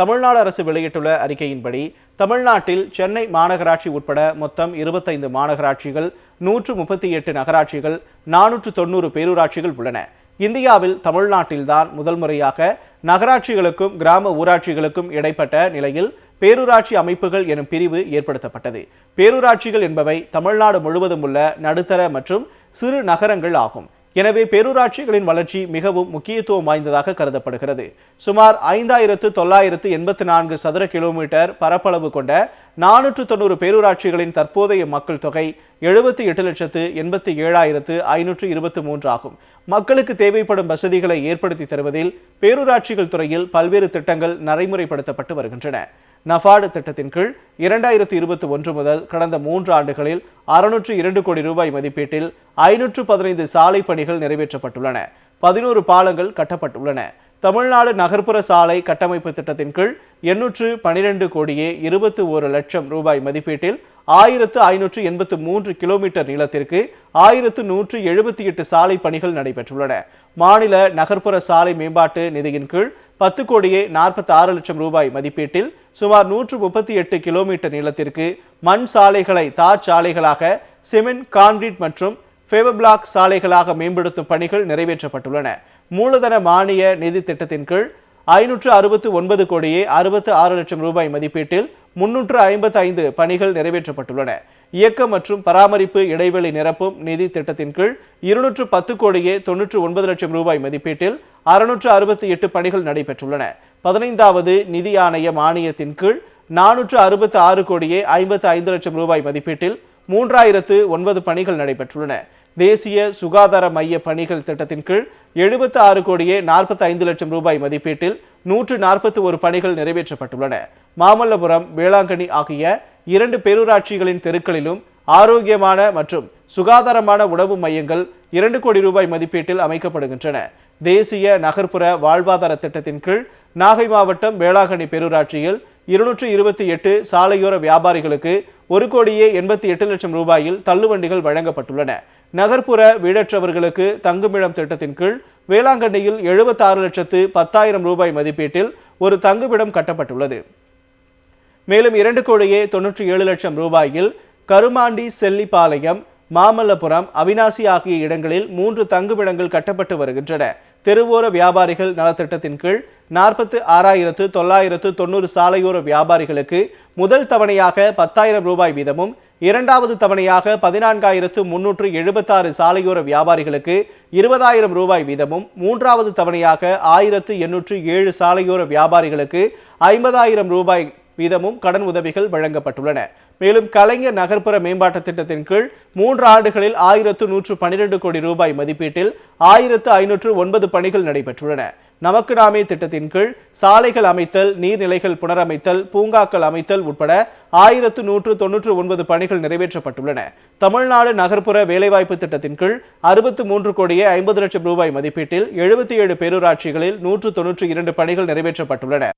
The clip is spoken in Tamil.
தமிழ்நாடு அரசு வெளியிட்டுள்ள அறிக்கையின்படி தமிழ்நாட்டில் சென்னை மாநகராட்சி உட்பட மொத்தம் இருபத்தைந்து மாநகராட்சிகள் நூற்று முப்பத்தி எட்டு நகராட்சிகள் நானூற்று தொண்ணூறு பேரூராட்சிகள் உள்ளன. இந்தியாவில் தமிழ்நாட்டில்தான் முதல் முறையாக நகராட்சிகளுக்கும் கிராம ஊராட்சிகளுக்கும் இடைப்பட்ட நிலையில் பேரூராட்சி அமைப்புகள் எனும் பிரிவு ஏற்படுத்தப்பட்டது. பேரூராட்சிகள் என்பவை தமிழ்நாடு முழுவதும் உள்ள நடுத்தர மற்றும் சிறு நகரங்கள் ஆகும். எனவே பேரூராட்சிகளின் வளர்ச்சி மிகவும் முக்கியத்துவம் வாய்ந்ததாக கருதப்படுகிறது. சுமார் ஐந்தாயிரத்து தொள்ளாயிரத்து எண்பத்தி நான்கு சதுர கிலோமீட்டர் பரப்பளவு கொண்ட நானூற்று தொண்ணூறு பேரூராட்சிகளின் தற்போதைய மக்கள் தொகை எழுபத்தி எட்டு லட்சத்து எண்பத்தி ஏழாயிரத்து ஐநூற்று இருபத்தி மூன்று ஆகும். மக்களுக்கு தேவைப்படும் வசதிகளை ஏற்படுத்தி தருவதில் பேரூராட்சிகள் துறையில் பல்வேறு திட்டங்கள் நடைமுறைப்படுத்தப்பட்டு வருகின்றன. நஃபார்டு திட்டத்தின் கீழ் இரண்டாயிரத்தி இருபத்தி ஒன்று முதல் கடந்த மூன்று ஆண்டுகளில் அறுநூற்று இரண்டு கோடி ரூபாய் மதிப்பீட்டில் ஐநூற்று பதினைந்து சாலை பணிகள் நிறைவேற்றப்பட்டுள்ளன. பதினோரு பாலங்கள் கட்டப்பட்டுள்ளன. தமிழ்நாடு நகர்ப்புற சாலை கட்டமைப்பு திட்டத்தின் கீழ் எண்ணூற்று பனிரெண்டு கோடியே இருபத்தி ஒரு லட்சம் ரூபாய் மதிப்பீட்டில் ஆயிரத்து ஐநூற்று எண்பத்து மூன்று கிலோமீட்டர் நீளத்திற்கு ஆயிரத்து நூற்று எழுபத்தி எட்டு சாலை பணிகள் நடைபெற்றுள்ளன. மாநில நகர்ப்புற சாலை மேம்பாட்டு நிதியின் கீழ் பத்து கோடியே நாற்பத்தி ஆறு லட்சம் ரூபாய் மதிப்பீட்டில் சுமார் நூற்று முப்பத்தி எட்டு கிலோமீட்டர் நீளத்திற்கு மண் சாலைகளை தார் சாலைகளாக சிமெண்ட் கான்கிரீட் மற்றும் ஃபேவபிளாக் சாலைகளாக மேம்படுத்தும் பணிகள் நிறைவேற்றப்பட்டுள்ளன. மூலதன மானிய நிதி திட்டத்தின் கீழ் ஐநூற்று அறுபத்து ஒன்பது கோடியே அறுபத்து ஆறு லட்சம் ரூபாய் மதிப்பீட்டில் முன்னூற்று ஐம்பத்தி ஐந்து பணிகள் நிறைவேற்றப்பட்டுள்ளன. இயக்கம் மற்றும் பராமரிப்பு இடைவெளி நிரப்பும் நிதி திட்டத்தின் கீழ் இருநூற்று பத்து கோடியே தொன்னூற்று ஒன்பது லட்சம் ரூபாய் மதிப்பீட்டில் அறுநூற்று அறுபத்தி எட்டு பணிகள் நடைபெற்றுள்ளன. பதினைந்தாவது நிதி ஆணைய மானியத்தின் கீழ் நானூற்று அறுபத்தி ஆறு கோடியே ஐம்பத்து ஐந்து லட்சம் ரூபாய் மதிப்பீட்டில் மூன்றாயிரத்து ஒன்பது பணிகள் நடைபெற்றுள்ளன. தேசிய சுகாதார மைய பணிகள் திட்டத்தின் கீழ் எழுபத்தி ஆறு கோடியே நாற்பத்தி ஐந்து லட்சம் ரூபாய் மதிப்பீட்டில் நூற்று நாற்பத்தி ஒரு பணிகள் நிறைவேற்றப்பட்டுள்ளன. மாமல்லபுரம் வேளாங்கண்ணி ஆகிய இரண்டு பேரூராட்சிகளின் தெருக்களிலும் ஆரோக்கியமான மற்றும் சுகாதாரமான உணவு மையங்கள் இரண்டு கோடி ரூபாய் மதிப்பீட்டில் அமைக்கப்படுகின்றன. தேசிய நகர்ப்புற வாழ்வாதார திட்டத்தின் கீழ் நாகை மாவட்டம் வேளாங்கண்ணி பேரூராட்சியில் இருநூற்று இருபத்தி எட்டு சாலையோர வியாபாரிகளுக்கு ஒரு கோடியே எண்பத்தி எட்டு லட்சம் ரூபாயில் தள்ளுவண்டிகள் வழங்கப்பட்டுள்ளன. நகர்ப்புற வீடற்றவர்களுக்கு தங்குமிடம் திட்டத்தின் கீழ் வேளாங்கண்ணியில் எழுபத்தாறு லட்சத்து பத்தாயிரம் ரூபாய் மதிப்பீட்டில் ஒரு தங்குமிடம் கட்டப்பட்டுள்ளது. மேலும் இரண்டு கோடியே தொன்னூற்றி ஏழு லட்சம் ரூபாயில் கருமாண்டி செல்லிப்பாளையம் மாமல்லபுரம் அவினாசி ஆகிய இடங்களில் மூன்று தங்குமிடங்கள் கட்டப்பட்டு வருகின்றன. தெருவோர வியாபாரிகள் நலத்திட்டத்தின் கீழ் நாற்பத்து ஆறாயிரத்து தொள்ளாயிரத்து தொண்ணூறு சாலையோர வியாபாரிகளுக்கு முதல் தவணையாக பத்தாயிரம் ரூபாய் வீதமும் இரண்டாவது தவணையாக பதினான்காயிரத்து முன்னூற்று எழுபத்தாறு சாலையோர வியாபாரிகளுக்கு இருபதாயிரம் ரூபாய் வீதமும் மூன்றாவது தவணையாக ஆயிரத்து எண்ணூற்று ஏழு சாலையோர வியாபாரிகளுக்கு ஐம்பதாயிரம் ரூபாய் வீதமும் கடன் உதவிகள் வழங்கப்பட்டுள்ளன. மேலும் கலைஞர் நகர்ப்புற மேம்பாட்டு திட்டத்தின் கீழ் மூன்று ஆண்டுகளில் ஆயிரத்து நூற்று பன்னிரண்டு கோடி ரூபாய் மதிப்பீட்டில் ஆயிரத்து ஐநூற்று ஒன்பது பணிகள் நடைபெற்றுள்ளன. நமக்கு நாமே திட்டத்தின் கீழ் சாலைகள் அமைத்தல் நீர்நிலைகள் புனரமைத்தல் பூங்காக்கள் அமைத்தல் உட்பட ஆயிரத்து நூற்று தொன்னூற்று ஒன்பது பணிகள் நிறைவேற்றப்பட்டுள்ளன. தமிழ்நாடு நகர்ப்புற வேலைவாய்ப்பு திட்டத்தின் கீழ் அறுபத்து மூன்று கோடியே ஐம்பது லட்சம் ரூபாய் மதிப்பீட்டில் எழுபத்தி ஏழு பேரூராட்சிகளில் நூற்று தொன்னூற்று இரண்டு பணிகள் நிறைவேற்றப்பட்டுள்ளன.